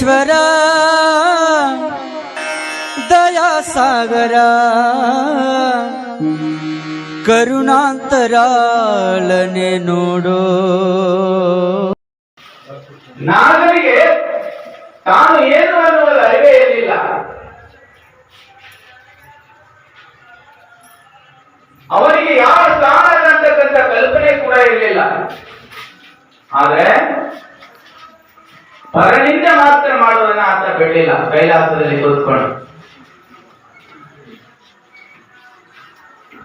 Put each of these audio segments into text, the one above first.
ಮೌನೇಶ್ವರ ದಯಾಸಾಗರ, ಕರುಣಾಂತರಾಳನೆ ನೋಡೋ. ನಾಗರಿಗೆ ತಾನು ಏನು ಅನ್ನುವುದು ಅರಿವೇ ಇರಲಿಲ್ಲ. ಅವರಿಗೆ ಯಾವ ಸ್ಥಾನ ಅಂತಕ್ಕಂಥ ಕಲ್ಪನೆ ಕೂಡ ಇರಲಿಲ್ಲ. ಆದ್ರೆ ಪರನಿಂದ ಮಾತ್ರ ಮಾಡುವನ ಆತ ಬಿಡಲಿಲ್ಲ. ಕೈಲಾಸದಲ್ಲಿ ಕೂತ್ಕೊಂಡು.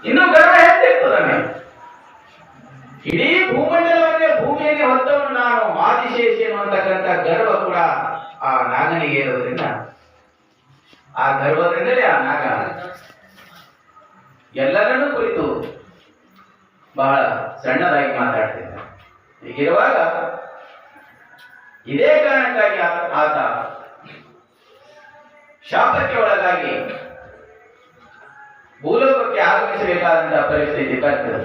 ಇನ್ನು ಗರ್ವ ಹೆಚ್ಚಿರ್ತದನೆ ಇಡೀ ಭೂಮಂಡಲವನ್ನೇ ಭೂಮಿಯಲ್ಲಿ ಹೊತ್ತವನು ನಾನು, ಆದಿಶೇಷಿ ಅನ್ನುವಂತಕ್ಕಂಥ ಗರ್ವ ಕೂಡ ಆ ನಾಗನಿಗೆ ಇರೋದ್ರಿಂದ, ಆ ಗರ್ವದಿಂದಲೇ ಆ ನಾಗ ಎಲ್ಲರನ್ನೂ ಕುರಿತು ಬಹಳ ಸಣ್ಣದಾಗಿ ಮಾತಾಡ್ತಿದ್ದ. ಹೀಗಿರುವಾಗ ಇದೇ ಕಾರಣಕ್ಕಾಗಿ ಆತ- ಶಾಪಕ್ಕೆ ಒಳಗಾಗಿ ಭೂಲೋಕಕ್ಕೆ ಆಗಮಿಸಬೇಕಾದಂತಹ ಪರಿಸ್ಥಿತಿ ಬರ್ತದೆ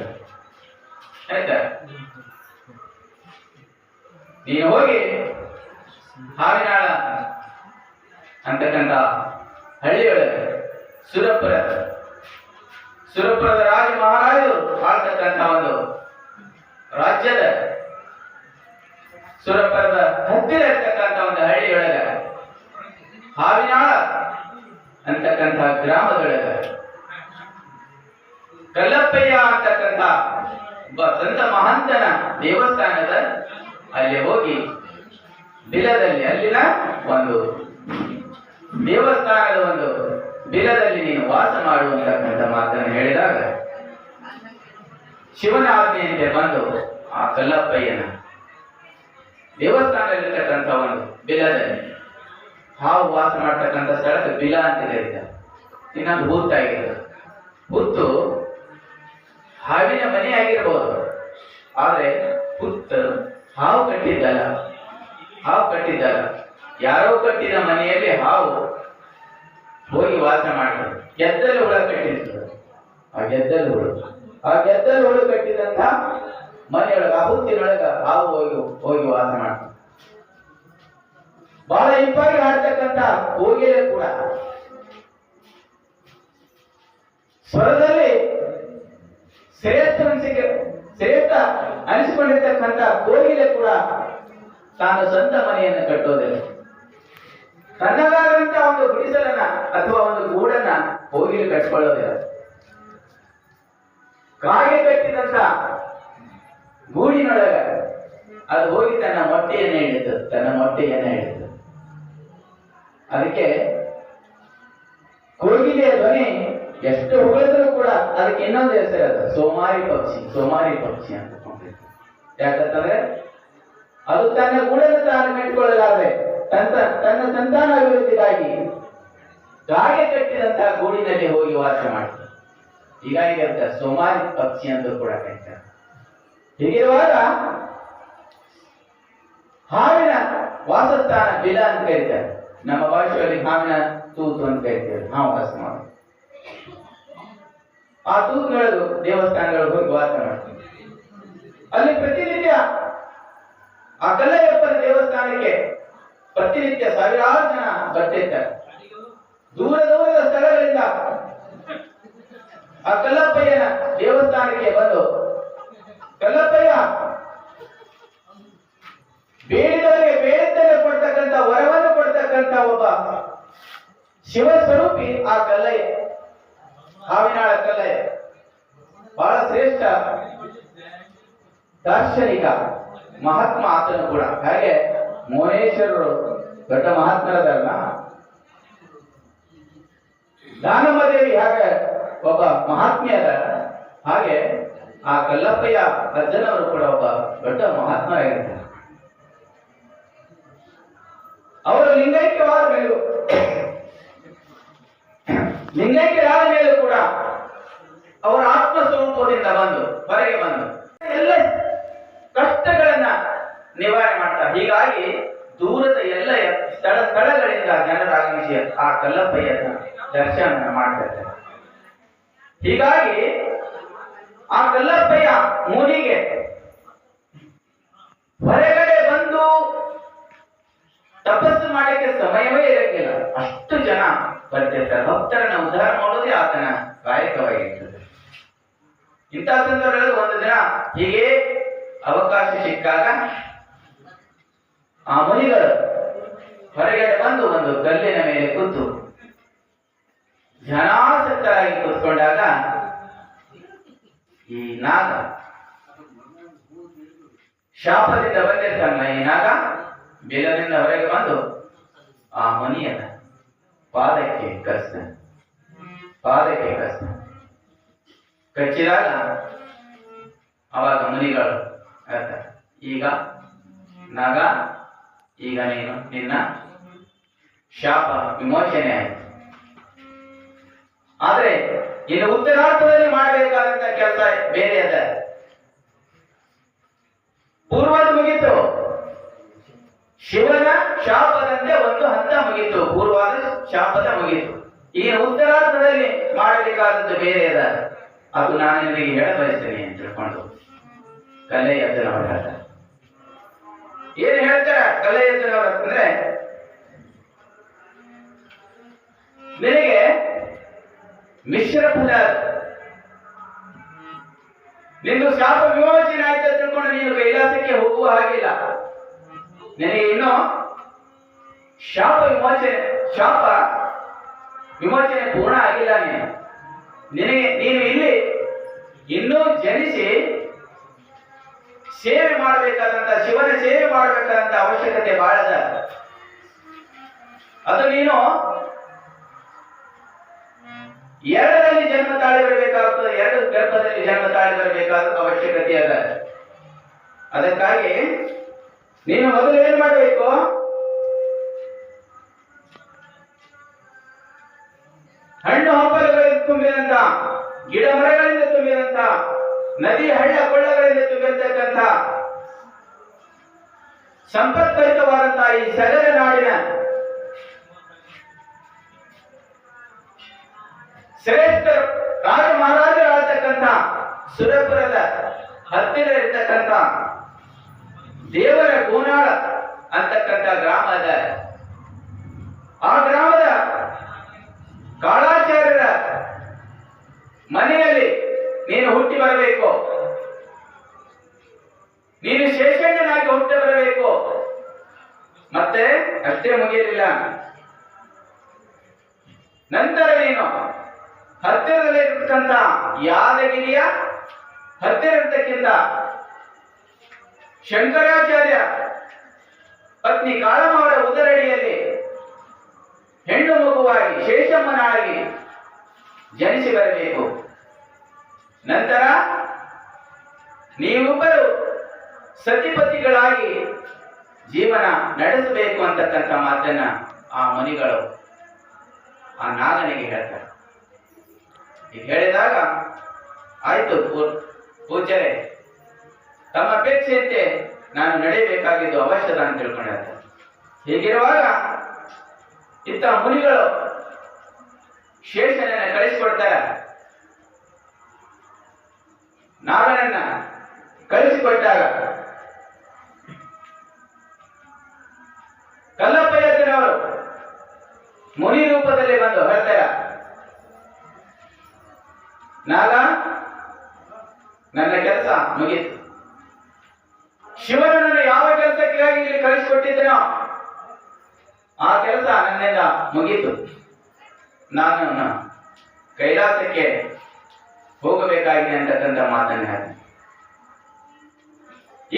ಆಯ್ತಾ? ನೀನು ಹೋಗಿ ಹಾವಿನಾಳ ಅಂತಕ್ಕಂಥ ಹಳ್ಳಿಯೊಳಗೆ ಸುರಪುರ, ಸುರಪುರದ ರಾಜ ಮಹಾರಾಜರು ಆಳ್ತಕ್ಕಂಥ ಒಂದು ರಾಜ್ಯದ ಸುರಪುರದ ಹತ್ತಿರ ಇರ್ತಕ್ಕಂಥ ಒಂದು ಹಳ್ಳಿಯೊಳಗ ಹಾವಿನಾಳ ಅಂತಕ್ಕಂಥ ಗ್ರಾಮದೊಳಗ. ಕಲ್ಲಪ್ಪಯ್ಯ ಅಂತಕ್ಕಂಥ ಒಬ್ಬ ಸಂತ ಮಹಂತನ ದೇವಸ್ಥಾನದ ಅಲ್ಲಿ ಹೋಗಿ ಬಿಲದಲ್ಲಿ ಅಲ್ಲಿನ ಒಂದು ದೇವಸ್ಥಾನದ ಒಂದು ಬಿಲದಲ್ಲಿ ನೀನು ವಾಸ ಮಾಡುವಂತಕ್ಕಂಥ ಮಾತನ್ನು ಹೇಳಿದಾಗ ಶಿವನ ಆಜ್ಞೆಯಂತೆ ಬಂದು ಆ ಕಲ್ಲಪ್ಪಯ್ಯನ ದೇವಸ್ಥಾನದಲ್ಲಿರ್ತಕ್ಕಂಥ ಒಂದು ಬಿಲದಲ್ಲಿ ಹಾವು ವಾಸ ಮಾಡ್ತಕ್ಕಂಥ ಸ್ಥಳಕ್ಕೆ ಬಿಲ ಅಂತ ಕರೀತಾರೆ ಇನ್ನೊಂದು ಹುತ್ತಾಗಿರೋದು ಹುತ್ತು ಹಾವಿನ ಮನೆ ಆಗಿರಬಹುದು ಆದ್ರೆ ಹುತ್ತು ಹಾವು ಕಟ್ಟಿದ್ದಲ್ಲ. ಹಾವು ಕಟ್ಟಿದ್ದಲ್ಲ. ಯಾರೋ ಕಟ್ಟಿದ ಮನೆಯಲ್ಲಿ ಹಾವು ಹೋಗಿ ವಾಸ ಮಾಡ್ತದೆ ಗೆದ್ದಲು ಹುಳ ಕಟ್ಟಿರ್ತದೆ ಆ ಗೆದ್ದಲು ಹುಳು. ಆ ಗೆದ್ದಲು ಹುಳು ಕಟ್ಟಿದಂತ ಮನೆಯೊಳಗ ಹುತ್ತಿನೊಳಗ ಹಾವು ಹೋಗಿ ಹೋಗಿ ವಾಸ ಮಾಡ್ತಾರೆ. ಬಹಳ ಇಂಪಾಗಿ ಹಾಡ್ತಕ್ಕಂಥ ಹೋಗಿಲೆ ಕೂಡ. ಸ್ವರದಲ್ಲಿ ಶ್ರೇಷ್ಠ ಅನಿಸಿಕೆ ಶ್ರೇಷ್ಠ ಅನಿಸಿಕೊಂಡಿರ್ತಕ್ಕಂಥ ಕೋಗಿಲೆ ಕೂಡ ತಾನು ಸ್ವಂತ ಮನೆಯನ್ನು ಕಟ್ಟೋದಿಲ್ಲ ತನ್ನದಾದಂತ ಒಂದು ಗುಡಿಸಲನ್ನ ಅಥವಾ ಒಂದು ಗೂಡನ್ನ ಕೋಗಿಲೆ ಕಟ್ಕೊಳ್ಳೋದಿಲ್ಲ ಕಾಗೆ ಕಟ್ಟಿದಂತ ಗೂಡಿನೊಳಗ ಅದು ಹೋಗಿ ತನ್ನ ಮೊಟ್ಟೆಯನ್ನು ಹಿಡಿದು ತನ್ನ ಮೊಟ್ಟೆಯನ್ನು ಹಿಡಿದು ಅದಕ್ಕೆ ಕೋಗಿಲೆಯ ಧ್ವನಿ ಎಷ್ಟು ಹೊಗಳಿದ್ರು ಕೂಡ ಅದಕ್ಕೆ ಇನ್ನೊಂದು ಹೆಸರು ಅದು, ಸೋಮಾರಿ ಪಕ್ಷಿ ಸೋಮಾರಿ ಪಕ್ಷಿ ಅಂತ ಯಾಕಂತಂದ್ರೆ ಅದು ತನ್ನ ಗೂಡನ್ನು ತಾನು ಕಟ್ಟಿಕೊಳ್ಳಲಾರೆ ತನ್ನ ತನ್ನ ಸಂತಾನ ಅಭಿವೃದ್ಧಿಗಾಗಿ ಗಾಗೆ ಕಟ್ಟಿದಂತಹ ಗೂಡಿನಲ್ಲಿ ಹೋಗಿ ವಾಸ ಮಾಡ್ತಾರೆ ಹೀಗಾಗಿ ಅಂತ ಸೋಮಾರಿ ಪಕ್ಷಿ ಅಂತ ಕೂಡ ಕರೀತಾರೆ. ಹೀಗಿರುವಾಗ ಹಾವಿನ ವಾಸಸ್ಥಾನ ಬಿಲ ಅಂತ ಕರೀತಾರೆ. ನಮ್ಮ ಭಾಷೆಯಲ್ಲಿ ಹಾವಿನ ತೂತು ಅಂತ ಕರಿತೇವೆ ಹಾವು ಮಾಡಿ ಆ ತೂತುಗಳು ದೇವಸ್ಥಾನಗಳು ಹೋಗಿ ವಾಸ ಮಾಡ್ತೀವಿ. ಅಲ್ಲಿ ಪ್ರತಿನಿತ್ಯ ಆ ಕಲ್ಲಯ್ಯಪ್ಪನ ದೇವಸ್ಥಾನಕ್ಕೆ ಪ್ರತಿನಿತ್ಯ ಸಾವಿರಾರು ಜನ ಬರ್ತಿರ್ತಾರೆ. ದೂರ ದೂರದ ಸ್ಥಳಗಳಿಂದ ಆ ಕಲ್ಲಪ್ಪಯ್ಯನ ದೇವಸ್ಥಾನಕ್ಕೆ ಬಂದು ಕಲ್ಲಪ್ಪಯ್ಯ ಬೇಡಿದವರಿಗೆ ಬೇಡಿದ್ದರೆ ಕೊಡ್ತಕ್ಕಂಥ ವರವನ್ನು ಕೊಡ್ತಕ್ಕಂಥ ಒಬ್ಬ ಶಿವ ಸ್ವರೂಪಿ ಆ ಕಲ್ಲಯ್ಯ. ಹಾವಿನಾಳ ಕಲ್ಲಯ್ಯ. ಬಹಳ ಶ್ರೇಷ್ಠ ದಾರ್ಶನಿಕ ಮಹಾತ್ಮ ಆತನು ಕೂಡ. ಹಾಗೆ ಮೋನೇಶ್ವರರು ದೊಡ್ಡ ಮಹಾತ್ಮರದಲ್ಲ. ದಾನಮದೇವಿ ಹಾಗೆ ಒಬ್ಬ ಮಹಾತ್ಮೆಯದ ಹಾಗೆ ಆ ಕಲ್ಲಪ್ಪಯ್ಯ ಅಜ್ಜನವರು ಕೂಡ ಒಬ್ಬ ದೊಡ್ಡ ಮಹಾತ್ಮ ಮಹಾತ್ಮರಾಗಿರ್ತಾರೆ ಅವರು ಲಿಂಗೈಕ್ಯವಾದ ಮೇಲೂ. ಲಿಂಗೈಕ್ಯರಾದ ಮೇಲೂ ಕೂಡ ಅವರ ಆತ್ಮ ಸ್ವರೂಪದಿಂದ ಬಂದು, ಹೊರಗೆ ಬಂದು ಎಲ್ಲ ಕಷ್ಟಗಳನ್ನ ನಿವಾರಣೆ ಮಾಡ್ತಾರೆ. ಹೀಗಾಗಿ ದೂರದ ಎಲ್ಲ ಸ್ಥಳ ಸ್ಥಳಗಳಿಂದ ಜನರ ಆಗಮಿಸಿ ಆ ಕಲ್ಲಪ್ಪಯ್ಯನ ದರ್ಶನ ಮಾಡ್ತಾ ಇದ್ದಾರೆ. ಹೀಗಾಗಿ ಆ ಕಲ್ಲಪ್ಪಯ್ಯ ಮುನಿಗೆ ಹೊರಗಡೆ ಬಂದು ಬರ್ತಿರ್ತಾರೆ ಭಕ್ತರನ್ನ ಉದ್ಧಾರ ಮಾಡೋದೇ ಆತನ ಕಾಯಕವಾಗಿರ್ತದೆ. ಇಂಥ ಸಂದರ್ಭದಲ್ಲಿ ಒಂದು ದಿನ ಹೀಗೆ ಅವಕಾಶ ಸಿಕ್ಕಾಗ ಆ ಮುನಿಗಳು ಹೊರಗಡೆ ಬಂದು ಒಂದು ಕಲ್ಲಿನ ಮೇಲೆ ಕೂತು ಜನಾಸಕ್ತರಾಗಿ ಕೂತ್ಕೊಂಡಾಗ ಈ ನಾಗ ಶಾಪದಿಂದ ಬಂದಿರ್ತಾನ ಈ ನಾಗ, ಬೆಲದಿಂದ ಹೊರಗೆ ಬಂದು ಆ ಮುನಿಯನ್ನ ಪಾದಕ್ಕೆ ಕಸ್ತ ಪಾದಕ್ಕೆ ಕಸ್ತ ಕಚ್ಚಿದಾಗ ಅವಾಗ ಮುನಿಗಳು ಹೇಳ್ತಾರೆ, ಈಗ ನಾಗ, ಈಗ ನೀನು, ನಿನ್ನ ಶಾಪ ವಿಮೋಚನೆ ಆಯಿತು. ಆದ್ರೆ ಇನ್ನು ಉತ್ತರಾರ್ಥದಲ್ಲಿ ಮಾಡಬೇಕಾದಂತ ಕೆಲಸ ಬೇರೆ ಅದ. ಪೂರ್ವದ ಮುಗೀತು. ಶಿವನ ಶಾಪದಂತೆ ಒಂದು ಹಂತ ಮುಗಿತು. ಪೂರ್ವಾದ ಶಾಪದ ಮುಗಿತು. ಈಗ ಉತ್ತರಾರ್ಥದಲ್ಲಿ ಮಾಡಬೇಕಾದದ್ದು ಬೇರೆ ಅದ. ಅದು ನಾನು ನಿಮಗೆ ಹೇಳ ಬಯಸ್ತೇನೆ ಅಂತ ತಿಳ್ಕೊಂಡು ಕಲೆ ಎದ್ದನವರು ಹೇಳ್ತಾರೆ. ಏನ್ ಹೇಳ್ತಾರೆ ಕಲೆ ಎದ್ದನವರು ಅಂತಂದ್ರೆ ನಿನಗೆ ಮಿಶ್ರ ಫಲ ನಿಂದು ಶಾಪ ವಿಮೋಚನೆ ಆಯ್ತು ತಿಳ್ಕೊಂಡು ನೀನು ಕೈಲಾಸಕ್ಕೆ ಹೋಗುವ ಹಾಗಿಲ್ಲ. ನಿನಗೆ ಇನ್ನು ಶಾಪ ವಿಮೋಚನೆ ಶಾಪ ವಿಮೋಚನೆ ಪೂರ್ಣ ಆಗಿಲ್ಲ ನೀನು. ನಿನಗೆ ನೀನು ಇಲ್ಲಿ ಇನ್ನೂ ಜನಿಸಿ ಸೇವೆ ಮಾಡಬೇಕಾದಂತ, ಶಿವನ ಸೇವೆ ಮಾಡಬೇಕಾದಂತ ಅವಶ್ಯಕತೆ ಬಾಳದ ಅದು ನೀನು ಎರಡರಲ್ಲಿ ಜನ್ಮ ತಾಳಿ ಬರಬೇಕಾಗ್ತದೆ, ಎರಡು ಗರ್ಭದಲ್ಲಿ ಜನ್ಮ ತಾಳಿ ಬರಬೇಕಾದ ಅವಶ್ಯಕತೆ ಅದ. ಅದಕ್ಕಾಗಿ ನೀನು ಮೊದಲು ಏನ್ ಮಾಡಬೇಕು? ಹಣ್ಣು ಹಂಪಲುಗಳಿಂದ ತುಂಬಿದಂತ, ಗಿಡ ಮರಗಳಿಂದ ತುಂಬಿದಂತ, ನದಿ, ಹಳ್ಳ, ಕೊಳ್ಳಗಳಿಂದ ತುಂಬಿರತಕ್ಕಂತ ಸಂಪತ್ಭರಿತವಾದಂತಹ ಈ ಸಗರ ನಾಡಿನ ಶ್ರೇಷ್ಠ ರಾಜ ಮಹಾರಾಜರಾಗತಕ್ಕಂಥ ಸುರಪುರದ ಹತ್ತಿರ ಇರ್ತಕ್ಕಂಥ ದೇವರ ಕೋನಾಳ ಅಂತಕ್ಕಂಥ ಗ್ರಾಮದ ಆ ಗ್ರಾಮದ ಕಾಳಾಚಾರ್ಯರ ಮನೆಯಲ್ಲಿ ನೀನು ಹುಟ್ಟಿ ಬರಬೇಕು. ನೀನು ಶೇಷಣ್ಣನಾಗಿ ಹುಟ್ಟಿ ಬರಬೇಕು. ಮತ್ತೆ ಅಷ್ಟೇ ಮುಗಿಯಲಿಲ್ಲ. ನಂತರ ನೀನು ಹತ್ತಿರದಲ್ಲಿ ಇರ್ತಕ್ಕಂಥ ಯಾದಗಿರಿಯ ಹತ್ತಿರ ಇರ್ತಕ್ಕಿಂತ ಶಂಕರಾಚಾರ್ಯ ಪತ್ನಿ ಕಾಳಮ್ಮವರ ಉದರಡಿಯಲ್ಲಿ ಹೆಣ್ಣು ಮಗುವಾಗಿ ಶೇಷಮ್ಮನಾಗಿ ಜನಿಸಿ ಬರಬೇಕು. ನಂತರ ನೀವಿಬ್ಬರು ಸತಿಪತಿಗಳಾಗಿ ಜೀವನ ನಡೆಸಬೇಕು ಅಂತಕ್ಕಂಥ ಮಾತನ್ನ ಆ ಮುನಿಗಳು ಆ ನಾಗನಿಗೆ ಹೇಳ್ತಾರೆ. ಈಗ ಹೇಳಿದಾಗ ಆಯ್ತು ಪೂ- ಪೂಜ್ಯರೇ ತಮ್ಮ ಅಪೇಕ್ಷೆಯಂತೆ ನಾನು ನಡೆಯಬೇಕಾಗಿದ್ದು ಅವಶ್ಯದ ಅಂತ ತಿಳ್ಕೊಂಡ ಹೀಗಿರುವಾಗ ಇಂಥ ಮುನಿಗಳು ಶೇಷನನ್ನ ಕಳಿಸಿಕೊಡ್ತಾರೆ. ನಾಗನನ್ನ ಕಳಿಸಿಕೊಟ್ಟಾಗ ಕಲ್ಲಪ್ಪಯ್ಯನವರು ಮುನಿ ರೂಪದಲ್ಲಿ ಬಂದು ಹೇಳ್ತಾರೆ, ನಾಗ, ನನ್ನ ಕೆಲಸ ಮುಗೀತು.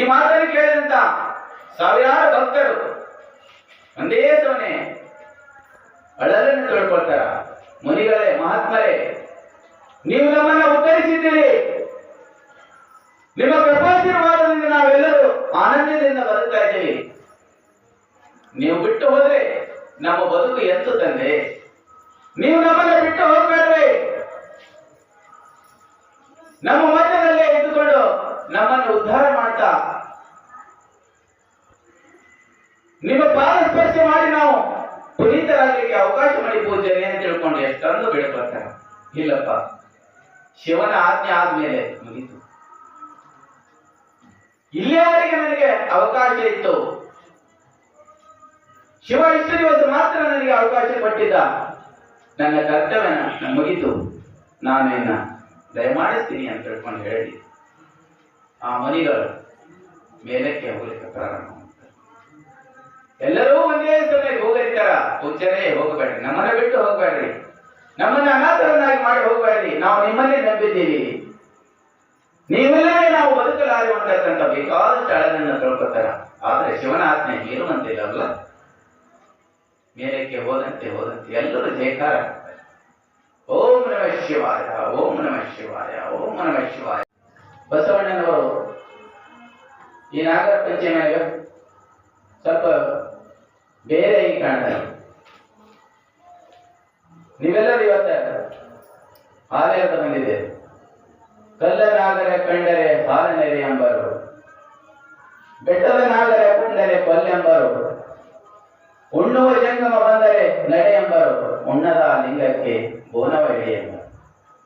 ಈ ಮಾತನ್ನು ಕೇಳಿದಂತ ಸಾವಿರಾರು ಭಕ್ತರು ಒಂದೇ ಸೋನೆ ಅಳಲನ್ನು ತೊಳ್ಕೊಳ್ತಾರ. ಮುನಿಗಳೇ, ಮಹಾತ್ಮರೇ, ನೀವು ನಮ್ಮನ್ನ ಉತ್ತರಿಸಿದ್ದೀರಿ. ನಿಮ್ಮ ಕೃಪಾಶೀರ್ವಾದದಿಂದ ನಾವೆಲ್ಲರೂ ಆನಂದದಿಂದ ಬದುಕ್ತಾ ಇದ್ದೀವಿ. ನೀವು ಬಿಟ್ಟು ಹೋದ್ರೆ ನಮ್ಮ ಬದುಕು ಎತ್ತು ತಂದೆ? ನೀವು ನಮ್ಮನ್ನ ಬಿಟ್ಟು ಹೋಗ್ಬೇಡ್ರಿ. ನಮ್ಮ ನಮ್ಮನ್ನು ಉದ್ಧಾರ ಮಾಡ್ತಾ. ನಿಮ್ಮ ಪಾದ ಸ್ಪರ್ಶ ಮಾಡಿ ನಾವು ಪುನೀತರಾಗಲಿಕ್ಕೆ ಅವಕಾಶ ಮಾಡಿ ಪೂಜನೆ ಅಂತ ತಿಳ್ಕೊಂಡು ಎಷ್ಟೊಂದು ಬೇಡ್ಕೊಳ್ತಾರೆ ಇಲ್ಲಪ್ಪ. ಶಿವನ ಆಜ್ಞೆ ಆದ್ಮೇಲೆ ಮುಗಿತು. ಇಲ್ಲಿಯವರೆಗೆ ನನಗೆ ಅವಕಾಶ ಇತ್ತು. ಶಿವ ಇಷ್ಟು ದಿವಸ ಮಾತ್ರ ನನಗೆ ಅವಕಾಶ ಕೊಟ್ಟಿದ್ದ. ನನ್ನ ಕರ್ತವ್ಯ ನನ್ನ ಮುಗಿತು. ನಾನು ಇನ್ನ ದಯಮಾಡಿಸ್ತೀನಿ ಅಂತ ತಿಳ್ಕೊಂಡು ಹೇಳಿ. ಆ ಮನಿಗಳು ಮೇಲಕ್ಕೆ ಹೋಗಲಿಕ್ಕೆ ಪ್ರಾರಂಭ ಎಲ್ಲರೂ ಒಂದೇ ಸಮಯಕ್ಕೆ ಹೋಗಲಿಕ್ಕಾರ ಪೂಜ್ಯರೇ, ಹೋಗಬೇಡ್ರಿ. ನಮ್ಮನ್ನ ಬಿಟ್ಟು ಹೋಗಬೇಡ್ರಿ. ನಮ್ಮನ್ನ ಅನಾಥರನ್ನಾಗಿ ಮಾಡಿ ಹೋಗಬೇಡ್ರಿ. ನಾವು ನಿಮ್ಮನ್ನೇ ನಂಬಿದ್ದೀವಿ. ನೀವೆಲ್ಲವೇ ನಾವು ಬದುಕಲಾರಿ ಅಂತಕ್ಕಂಥ ಬೇಕಾದಷ್ಟು ಅಳನನ್ನ ತಿಳ್ಕೊತಾರ ಆದ್ರೆ ಶಿವನ ಆಜ್ಞೆ ಮೀರುವಂತಿಲ್ಲವಲ್ಲ ಮೇಲಕ್ಕೆ ಹೋದಂತೆ ಹೋದಂತೆ ಎಲ್ಲರೂ ಜಯಕಾರ. ಓಂ ನಮಃ ಶಿವಾಯ, ಓಂ ನಮಃ ಶಿವಾಯ, ಓಂ ನಮಃ ಶಿವಾಯ. ಬಸವಣ್ಣನವರು ಈ ನಾಗರ ಪಂಚಮಿಯಾಗ ಸ್ವಲ್ಪ ಬೇರೆ ಈ ಕಾಣ್ತಾರೆ. ನೀವೆಲ್ಲರೂ ಇವತ್ತ ಆಲಯದ ಬಂದಿದೆ ಕಲ್ಲ ನಾಗರ ಕಂಡರೆ ಹಾಲನೆರೆ ಎಂಬರು ಬೆಟ್ಟದ ನಾಗರ ಕಂಡರೆ ಕೊಲ್ಲೆಂಬರು ಉಣ್ಣುವ ಜಂಗಮ ಬಂದರೆ ನಡೆ ಎಂಬರು ಉಣ್ಣದ ಲಿಂಗಕ್ಕೆ ಬೋನವ ಎಂಬರು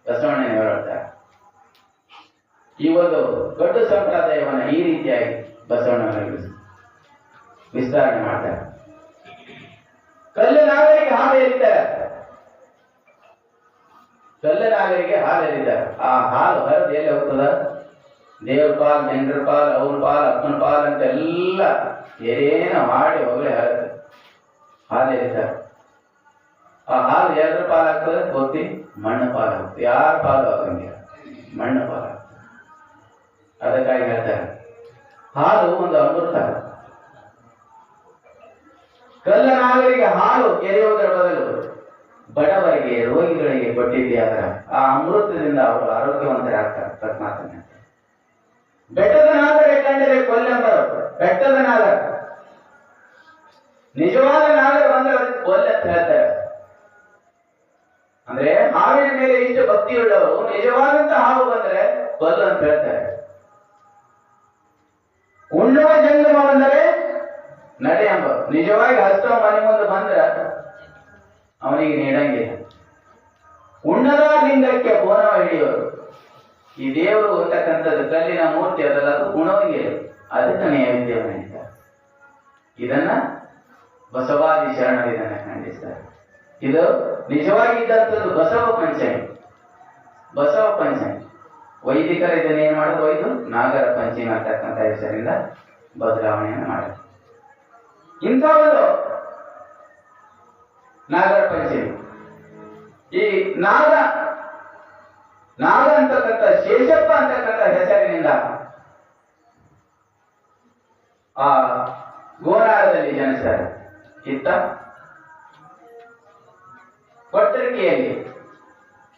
ಬಸವಣ್ಣನವರು ಹೇಳ್ತಾರೆ ಈ ಒಂದು ದೊಡ್ಡ ಸಂಪ್ರದಾಯವನ್ನು ಈ ರೀತಿಯಾಗಿ ಬಸವಣ್ಣನವರು ವಿಸ್ತರಣೆ ಮಾಡ್ತಾರೆ. ಕಲ್ಲು ನಾಗರಿಗೆ ಹಾಲು ಎರಿತಾರೆ ಕಲ್ಲು ನಾಗರಿಗೆ ಹಾಲು ಎರಿತಾರೆ ಆ ಹಾಲು ಹರಿದು ಎಲ್ಲಿ ಹೋಗ್ತದ? ದೇವ್ರ ಪಾಲ್ ಜನರ ಪಾಲ್ ಅವ್ರ ಪಾಲ್ ಅಪ್ಪನ ಪಾಲ್ ಅಂತ ಎಲ್ಲ ಏನೇನ ಮಾಡಿ ಹೋಗಲಿ ಹರಿದು. ಹಾಲು ಆ ಹಾಲು ಎಲ್ಲರ ಪಾಲ್ ಆಗ್ತದೆ ಗೊತ್ತಿ? ಮಣ್ಣು ಪಾಲ್ ಆಗ್ತದೆ ಯಾರ ಪಾಲು ಆಗಂಗಿಲ್ಲ. ಮಣ್ಣು ಪಾಲ್ ಆಗ್ತದೆ ಅದಕ್ಕಾಗಿ ಹೇಳ್ತಾರೆ ಹಾಲು ಒಂದು ಅಮೃತ ಕಲ್ಲ ನಾಗರಿಗೆ ಹಾಲು ಎರೆಯುವುದರ ಬದಲು ಬಡವರಿಗೆ ರೋಗಿಗಳಿಗೆ ಕೊಟ್ಟಿದ್ದೆ ಆ ಅಮೃತದಿಂದ ಅವರು ಆರೋಗ್ಯವಂತರಾಗ್ತಾರೆ ಪರಮಾತ್ಮನ. ಬೆಟ್ಟದ ನಾಗರೆ ಕಂಡರೆ ಕೊಲ್ಲೆಂಬರು ಬೆಟ್ಟದ ನಾಗರ. ನಿಜವಾದ ನಾಗರ ಬಂದ್ರೆ ಅದಕ್ಕೆ ಕೊಲ್ಲೆ ಅಂತ ಹೇಳ್ತಾರೆ. ಅಂದ್ರೆ ಹಾವಿನ ಮೇಲೆ ಇಷ್ಟು ಭಕ್ತಿಯುಳ್ಳವರು ನಿಜವಾದಂತ ಹಾವು ಬಂದ್ರೆ ಕೊಲ್ಲು ಅಂತ ಹೇಳ್ತಾರೆ. ಉಣ್ಣುವ ಜಂಗಮ ಬಂದರೆ ನಡೆ ಅಂಬ. ನಿಜವಾಗಿ ಹಸ್ತ ಮನೆ ಮುಂದೆ ಬಂದ್ರೆ ಅವನಿಗೆ ನೀಡಂಗಿಲ್ಲ ಉಣ್ಣದ ಲಿಂಗಕ್ಕೆ ಬೋನವ ಹಿಡಿಯೋರು. ಈ ದೇವರು ಅಂತಕ್ಕಂಥದ್ದು ಕಲ್ಲಿನ ಮೂರ್ತಿ ಅದಲ್ಲ, ಅದು ಗುಣವಿಗೆ. ಅದಕ್ಕೆ ಹೇಳ್ತಾರೆ ಇದನ್ನ ಬಸವಾದಿ ಶರಣರು ಇದನ್ನ ಖಂಡಿಸ್ತಾರೆ. ಇದು ನಿಜವಾಗಿದ್ದಂಥದ್ದು ಬಸವ ಪಂಚಮಿ. ಬಸವ ಪಂಚಮಿ. ವೈದಿಕರು ಇದನ್ನ ಏನ್ ಮಾಡೋದು? ಇದು ನಾಗರ ಪಂಚಮಿ ಅಂತಕ್ಕಂಥ ಹೆಸರಿಂದ ಬದಲಾವಣೆಯನ್ನು ಮಾಡಿದ್ರು ಇಂಥ ಒಂದು ನಾಗರ ಪಂಚಮಿ. ಈ ನಾಗ ನಾಗ ಅಂತಕ್ಕಂಥ ಶೇಷಪ್ಪ ಅಂತಕ್ಕಂಥ ಹೆಸರಿನಿಂದ ಆ ಗೋರಾಳದಲ್ಲಿ ಜನಿಸ್ತಾರೆ ಇತ್ತ ಪತ್ರಿಕೆಯಲ್ಲಿ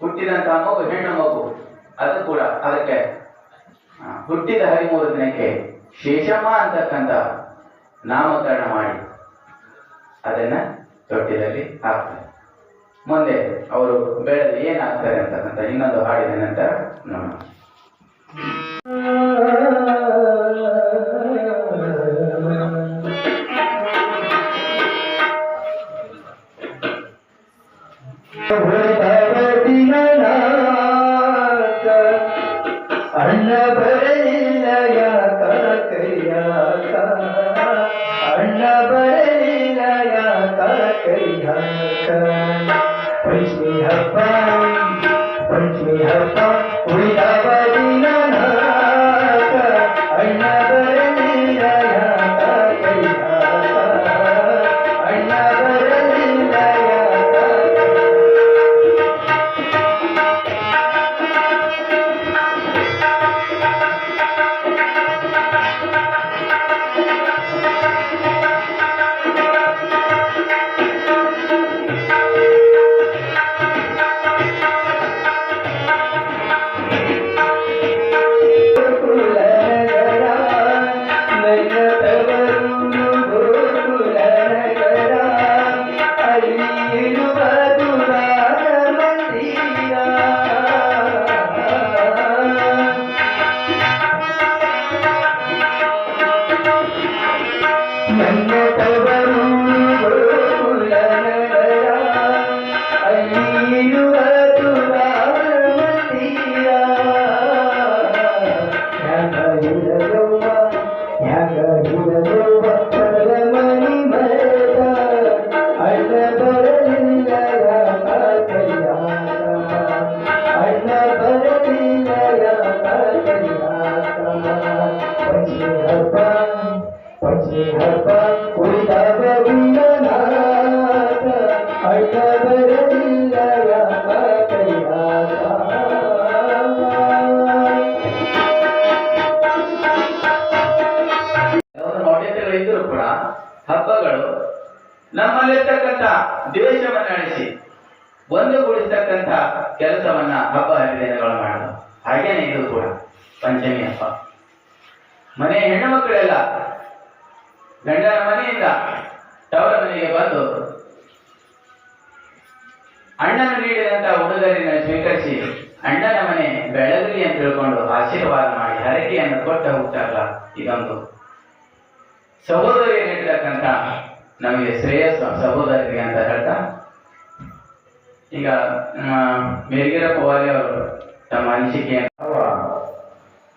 ಹುಟ್ಟಿದಂತಹ ಮಗು, ಹೆಣ್ಣು ಮಗು. ಅದು ಕೂಡ ಅದಕ್ಕೆ ಹುಟ್ಟಿದ ಹದಿಮೂರು ದಿನಕ್ಕೆ ಶೇಷಮ್ಮ ಅಂತಕ್ಕಂಥ ನಾಮಕರಣ ಮಾಡಿ ಅದನ್ನ ತೊಟ್ಟಿಲಲ್ಲಿ ಹಾಕ್ತಾರೆ. ಮುಂದೆ ಅವರು ಬೆಳೆದು ಏನಾಗ್ತಾರೆ ಅಂತಕ್ಕಂಥ ಇನ್ನೊಂದು ಹಾಡಿದ ನಂತರ ನೋಡೋಣ. yeah. ಒಂದುಗೂಡಿಸ್ತಕ್ಕಂಥ ಕೆಲಸವನ್ನ ಹಬ್ಬ ಹರಿದಿನಗಳು ಮಾಡೋದು ಹಾಗೇನೆ ಇದು ಕೂಡ ಪಂಚಮಿ ಹಬ್ಬ. ಮನೆ ಹೆಣ್ಣು ಮಕ್ಕಳೆಲ್ಲ ಗಂಡನ ಮನೆಯಿಂದ ತವರ ಮನೆಗೆ ಬಂದು ಅಣ್ಣನ ನೀಡಿದಂತ ಉಡುಗೊರೆಯನ್ನು ಸ್ವೀಕರಿಸಿ ಅಣ್ಣನ ಮನೆ ಬೆಳಗಲಿ ಅಂತ ತಿಳ್ಕೊಂಡು ಆಶೀರ್ವಾದ ಮಾಡಿ ಹರಕೆಯನ್ನು ಕೊಟ್ಟ ಹೋಗ್ತಾರಲ್ಲ ಇದೊಂದು ಸಹೋದರಿ ನೀಡತಕ್ಕಂಥ ನಮಗೆ ಶ್ರೇಯಸ್ಸು ಸಹೋದರಿಗೆ ಅಂತ ಹೇಳ್ತಾ ಈಗ ಮೇಲ್ಗಿರ ಪವಾಲಿ ಅವರು ತಮ್ಮ ಅನಿಸಿಕೆ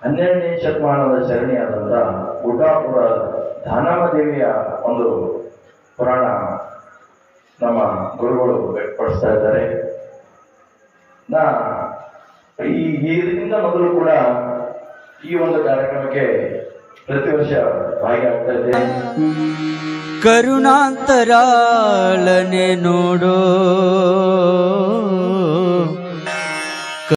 ಹನ್ನೆರಡನೇ ಶತಮಾನದ ಶರಣಿಯಾದಂಥ ಗುಡ್ಡಾಪುರ ಧಾನಮದೇವಿಯ ಒಂದು ಪುರಾಣ ನಮ್ಮ ಗುರುಗಳು ವ್ಯಕ್ತಪಡಿಸ್ತಾ ಇದ್ದಾರೆ. ನಾ, ಈ ಇದಕ್ಕಿಂತ ಮೊದಲು ಕೂಡ ಈ ಒಂದು ಕಾರ್ಯಕ್ರಮಕ್ಕೆ ಪ್ರತಿ ವರ್ಷ ಭಾಗಿಯಾಗ್ತಾ ಇದ್ದೇನೆ ಕರುಣಾಂತರಾಳನೆ ನೋಡೋ.